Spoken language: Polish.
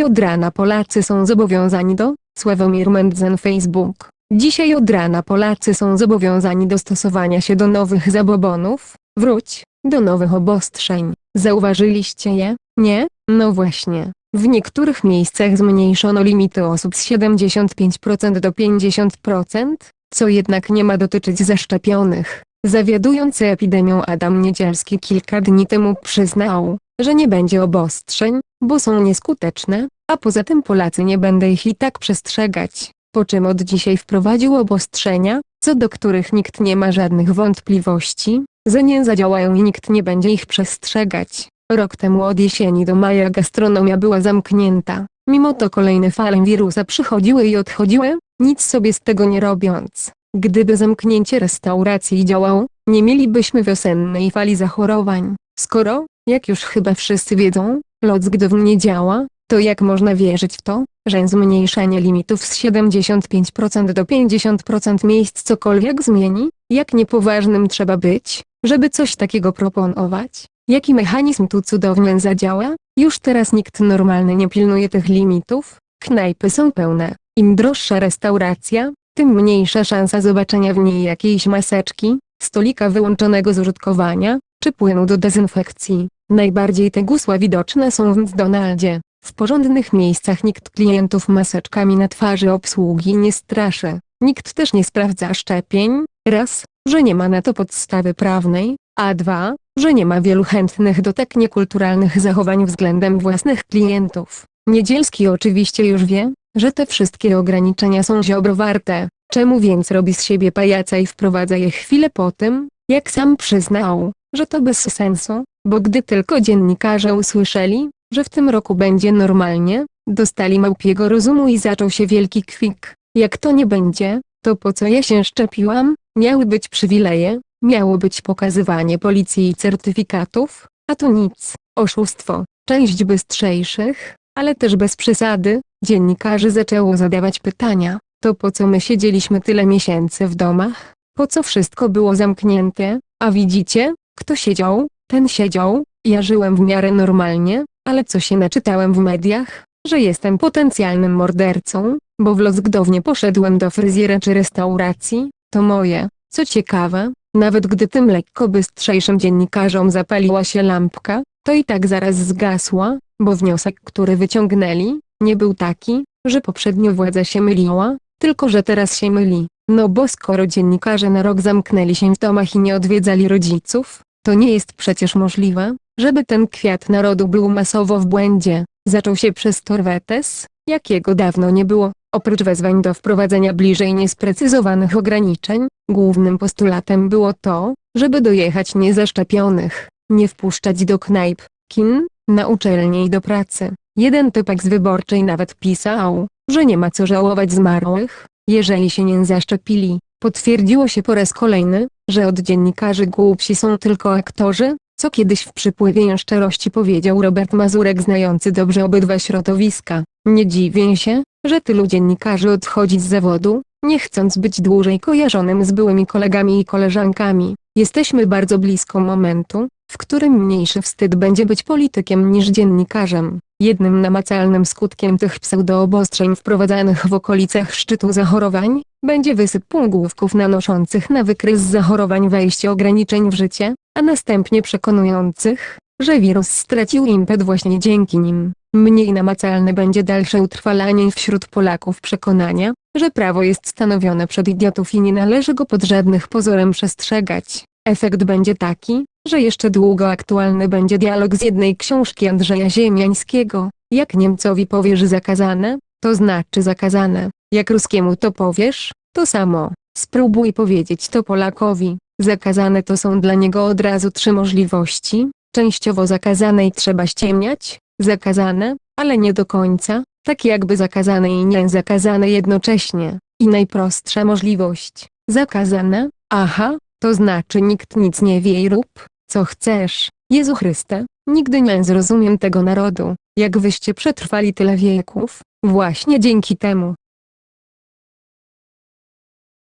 Od rana Polacy są zobowiązani do, Sławomir Mędzen Facebook. Dzisiaj od rana Polacy są zobowiązani do stosowania się do nowych zabobonów, wróć, do nowych obostrzeń. Zauważyliście je? Nie? No właśnie. W niektórych miejscach zmniejszono limity osób z 75% do 50%, co jednak nie ma dotyczyć zaszczepionych. Zawiadujący epidemią Adam Niedzielski kilka dni temu przyznał, że nie będzie obostrzeń, bo są nieskuteczne, a poza tym Polacy nie będą ich i tak przestrzegać, po czym od dzisiaj wprowadził obostrzenia, co do których nikt nie ma żadnych wątpliwości, że nie zadziałają i nikt nie będzie ich przestrzegać. Rok temu od jesieni do maja gastronomia była zamknięta, mimo to kolejne fale wirusa przychodziły i odchodziły, nic sobie z tego nie robiąc. Gdyby zamknięcie restauracji działało, nie mielibyśmy wiosennej fali zachorowań. Skoro, jak już chyba wszyscy wiedzą, lockdown nie działa, to jak można wierzyć w to, że zmniejszenie limitów z 75% do 50% miejsc cokolwiek zmieni? Jak niepoważnym trzeba być, żeby coś takiego proponować? Jaki mechanizm tu cudownie zadziała? Już teraz nikt normalny nie pilnuje tych limitów, knajpy są pełne. Im droższa restauracja, tym mniejsza szansa zobaczenia w niej jakiejś maseczki, stolika wyłączonego z użytkowania, czy płynu do dezynfekcji. Najbardziej te gusła widoczne są w McDonaldzie. W porządnych miejscach nikt klientów maseczkami na twarzy obsługi nie straszy. Nikt też nie sprawdza szczepień. Raz, że nie ma na to podstawy prawnej, a dwa, że nie ma wielu chętnych do tak niekulturalnych zachowań względem własnych klientów. Niedzielski oczywiście już wie, że te wszystkie ograniczenia są ziobrowarte. Czemu więc robi z siebie pajaca i wprowadza je chwilę po tym, jak sam przyznał, że to bez sensu, bo gdy tylko dziennikarze usłyszeli, że w tym roku będzie normalnie, dostali małpiego rozumu i zaczął się wielki kwik. Jak to nie będzie, to po co ja się szczepiłam? Miały być przywileje, miało być pokazywanie policji i certyfikatów, a to nic, oszustwo. Część bystrzejszych, ale też bez przesady, dziennikarzy zaczęło zadawać pytania, to po co my siedzieliśmy tyle miesięcy w domach? Po co wszystko było zamknięte? A widzicie, kto siedział, ten siedział, ja żyłem w miarę normalnie, ale co się naczytałem w mediach, że jestem potencjalnym mordercą, bo w lockdownie poszedłem do fryzjera czy restauracji, to moje. Co ciekawe, nawet gdy tym lekko bystrzejszym dziennikarzom zapaliła się lampka, to i tak zaraz zgasła, bo wniosek, który wyciągnęli, nie był taki, że poprzednio władza się myliła, tylko że teraz się myli. No bo skoro dziennikarze na rok zamknęli się w domach i nie odwiedzali rodziców, to nie jest przecież możliwe, żeby ten kwiat narodu był masowo w błędzie. Zaczął się przez Torwetes, jakiego dawno nie było. Oprócz wezwań do wprowadzenia bliżej niesprecyzowanych ograniczeń, głównym postulatem było to, żeby dojechać niezaszczepionych, nie wpuszczać do knajp, kin, na uczelnie i do pracy. Jeden typek z wyborczej nawet pisał, że nie ma co żałować zmarłych, jeżeli się nie zaszczepili. Potwierdziło się po raz kolejny, że od dziennikarzy głupsi są tylko aktorzy, co kiedyś w przypływie szczerości powiedział Robert Mazurek znający dobrze obydwa środowiska. Nie dziwię się, że tylu dziennikarzy odchodzi z zawodu, nie chcąc być dłużej kojarzonym z byłymi kolegami i koleżankami. Jesteśmy bardzo blisko momentu, w którym mniejszy wstyd będzie być politykiem niż dziennikarzem. Jednym namacalnym skutkiem tych pseudoobostrzeń wprowadzanych w okolicach szczytu zachorowań, będzie wysyp półgłówków nanoszących na wykres zachorowań wejście ograniczeń w życie, a następnie przekonujących, że wirus stracił impet właśnie dzięki nim. Mniej namacalne będzie dalsze utrwalanie wśród Polaków przekonania, że prawo jest stanowione przed idiotów i nie należy go pod żadnych pozorem przestrzegać. Efekt będzie taki, że jeszcze długo aktualny będzie dialog z jednej książki Andrzeja Ziemiańskiego. Jak Niemcowi powiesz zakazane, to znaczy zakazane. Jak Ruskiemu to powiesz, to samo. Spróbuj powiedzieć to Polakowi. Zakazane to są dla niego od razu trzy możliwości. Częściowo zakazane i trzeba ściemniać, zakazane, ale nie do końca, tak jakby zakazane i nie zakazane jednocześnie. I najprostsza możliwość, zakazane, aha, to znaczy nikt nic nie wie i rób, co chcesz. Jezu Chryste, nigdy nie zrozumiem tego narodu, jak wyście przetrwali tyle wieków, właśnie dzięki temu,